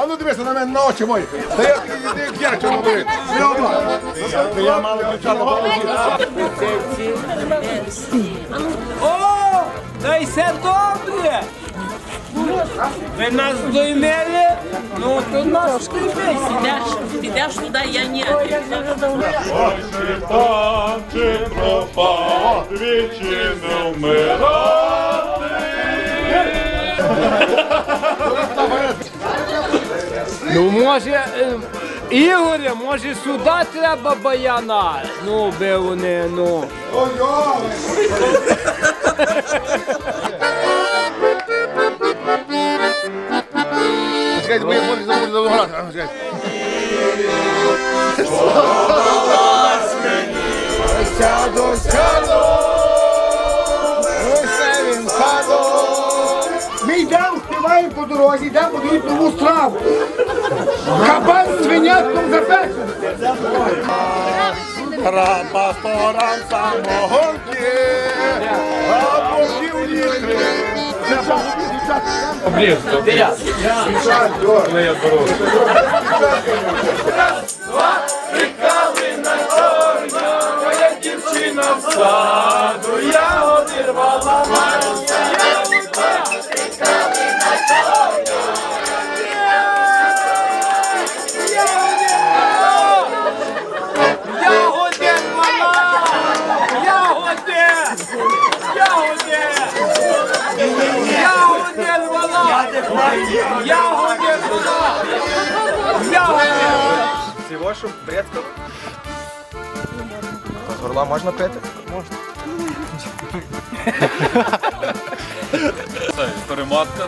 А ну дивися на мене на очі мої. Та я я чому. Я мало дівчата О, та й все добре. Ви нас доймели? Ну, то нас. Підеш, підеш туди, я ні. Там чи пропав, двічі не вмирати. Ну, може, е, Ігоре, може сюди треба баяна? Ну, би вони, ну. Чекайте, бо я. А, чекайте. По дорозі, йдемо подають нову страву. Кабан з свинятком запечений. Пасторам самогонки, а по літри. Ягоди, Ягоди, мала! Ягоди! Всього, щоб предков. З горла можна пити? Можна. Це перемотка,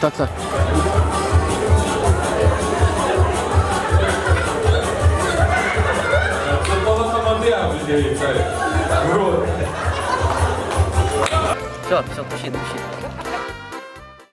так? Все, все, пишіть, пишіть.